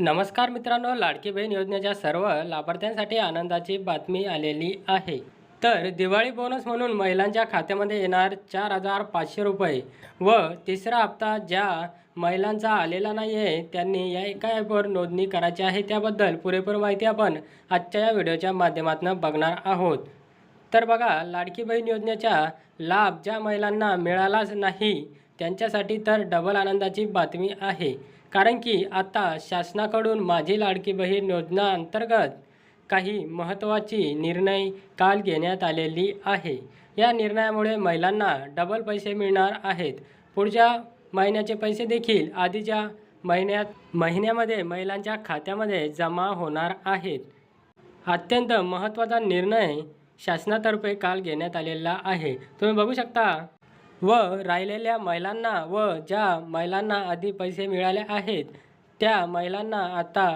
नमस्कार मित्रांनो लाडकी बहीण योजनेच्या सर्व लाभार्थ्यांसाठी आनंदाची बातमी आलेली आहे. तर दिवाळी बोनस म्हणून महिलांच्या खात्यामध्ये येणार चार हजार पाचशे रुपये व तिसरा हप्ता ज्या महिलांचा आलेला नाही आहे त्यांनी या एका ॲपवर नोंदणी करायची आहे. त्याबद्दल पुरेपूर माहिती आपण आजच्या या व्हिडिओच्या माध्यमातून बघणार आहोत. तर बघा लाडकी बहीण योजनेचा लाभ ज्या महिलांना मिळालाच नाही त्यांच्यासाठी तर डबल आनंदाची बातमी आहे. कारण की आता शासनाकडून माझी लाडकी बहीण योजना अंतर्गत काही महत्त्वाची निर्णय काल घेण्यात आलेली आहे. या निर्णयामुळे महिलांना डबल पैसे मिळणार आहेत. पुढच्या महिन्याचे पैसे देखील आधीच्या महिन्यात महिन्यामध्ये महिलांच्या खात्यामध्ये जमा होणार आहेत. अत्यंत महत्त्वाचा निर्णय शासनातर्फे काल घेण्यात आलेला आहे. तुम्ही बघू शकता व राहिलेल्या महिलांना व ज्या महिलांना आधी पैसे मिळाले आहेत त्या महिलांना आता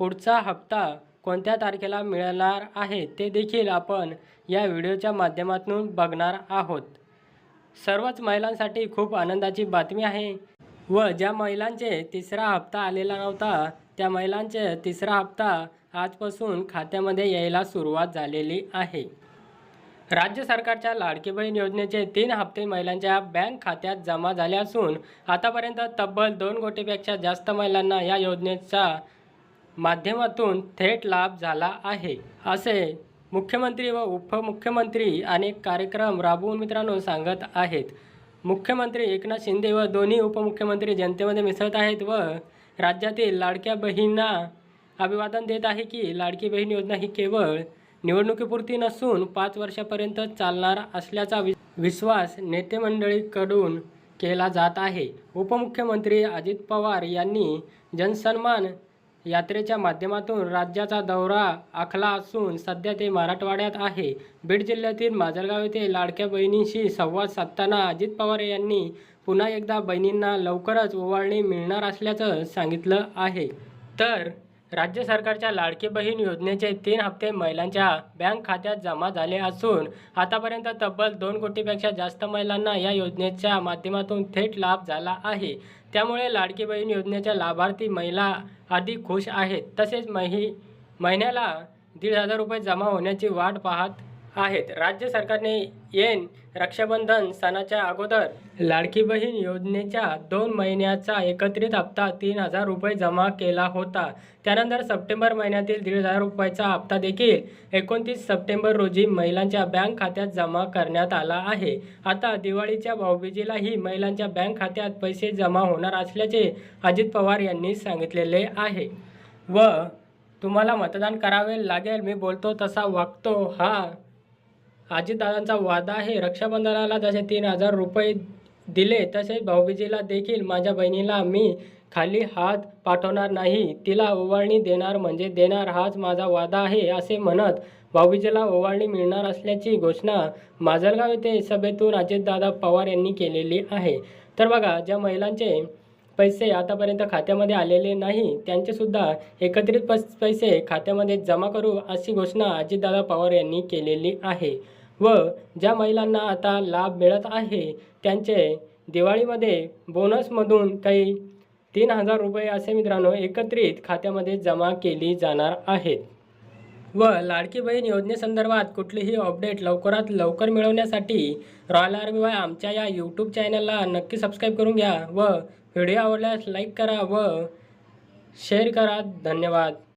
पुढचा हप्ता कोणत्या तारखेला मिळणार आहे ते देखील आपण या व्हिडिओच्या माध्यमातून बघणार आहोत. सर्वच महिलांसाठी खूप आनंदाची बातमी आहे. व ज्या महिलांचे तिसरा हप्ता आलेला नव्हता त्या महिलांचे तिसरा हप्ता आजपासून खात्यामध्ये यायला सुरुवात झालेली आहे. राज्य सरकारच्या लाडकी बहीण योजनेचे तीन हप्ते महिलांच्या बँक खात्यात जमा झाले असून आतापर्यंत तब्बल दोन कोटीपेक्षा जास्त महिलांना या योजनेचा माध्यमातून थेट लाभ झाला आहे. असे मुख्यमंत्री व उपमुख्यमंत्री अनेक कार्यक्रम राबवून मित्रांनो सांगत आहेत. मुख्यमंत्री एकनाथ शिंदे व दोन्ही उपमुख्यमंत्री जनतेमध्ये मिसळत आहेत व राज्यातील लाडक्या बहिणींना अभिवादन देत आहे की लाडकी बहीण योजना ही केवळ निवडणुकीपुरती नसून पाच वर्षापर्यंत चालणार असल्याचा वि विश्वास नेते मंडळीकडून केला जात आहे. उपमुख्यमंत्री अजित पवार यांनी जनसन्मान यात्रेच्या माध्यमातून राज्याचा दौरा आखला असून सध्या ते मराठवाड्यात आहे. बीड जिल्ह्यातील माजलगाव येथे लाडक्या बहिणींशी संवाद साधताना अजित पवार यांनी पुन्हा एकदा बहिणींना लवकरच ओवाळणी मिळणार असल्याचं सांगितलं आहे. तर राज्य सरकारच्या लाडकी बहीण योजनेचे तीन हप्ते महिलांच्या बँक खात्यात जमा झाले असून आतापर्यंत तब्बल दोन कोटीपेक्षा जास्त महिलांना या योजनेच्या माध्यमातून थेट लाभ झाला आहे. त्यामुळे लाडकी बहीण योजनेच्या लाभार्थी महिला अधिक खुश आहेत. तसेच मही महिन्याला दीड हजार रुपये जमा होण्याची वाट पाहत आहेत. राज्य सरकारने येन रक्षाबंधन सणाच्या अगोदर लाडकी बहीण योजनेच्या दोन महिन्याचा एकत्रित हप्ता तीन हजार रुपये जमा केला होता. त्यानंतर सप्टेंबर महिन्यातील दीड हजार रुपयाचा हप्ता देखील एकोणतीस सप्टेंबर रोजी महिलांच्या बँक खात्यात जमा करण्यात आला आहे. आता दिवाळीच्या भाऊबीजीलाही महिलांच्या बँक खात्यात पैसे जमा होणार असल्याचे अजित पवार यांनी सांगितलेले आहे. व तुम्हाला मतदान करावे लागेल मी बोलतो तसा वागतो हा अजितदादांचा वादा आहे. रक्षाबंधनाला जसे तीन हजार रुपये दिले तसेच भाऊबीजीला देखील माझ्या बहिणीला मी खाली हात पाठवणार नाही. तिला ओवाळणी देणार म्हणजे देणार हाच माझा वादा आहे असे म्हणत भाऊबीजीला ओवाळणी मिळणार असल्याची घोषणा माजलगाव येथे सभेतून अजितदादा पवार यांनी केलेली आहे. तर बघा ज्या महिलांचे पैसे आतापर्यंत खात्यामध्ये आलेले नाही त्यांचेसुद्धा एकत्रित पैसे खात्यामध्ये जमा करू अशी घोषणा अजितदादा पवार यांनी केलेली आहे. व ज्या महिलांना आता लाभ मिळत आहे त्यांचे दिवाळीमध्ये बोनसमधून काही तीन हजार रुपये असे मित्रांनो एकत्रित खात्यामध्ये जमा केली जाणार आहेत. व लाडकी बहीण योजनेसंदर्भात कुठलीही अपडेट लवकरात लवकर मिळवण्यासाठी रॉयल आर्मी वाय आमच्या या यूट्यूब चॅनलला नक्की सबस्क्राईब करून घ्या व व्हिडिओ आवडल्यास लाईक करा व शेअर करा. धन्यवाद.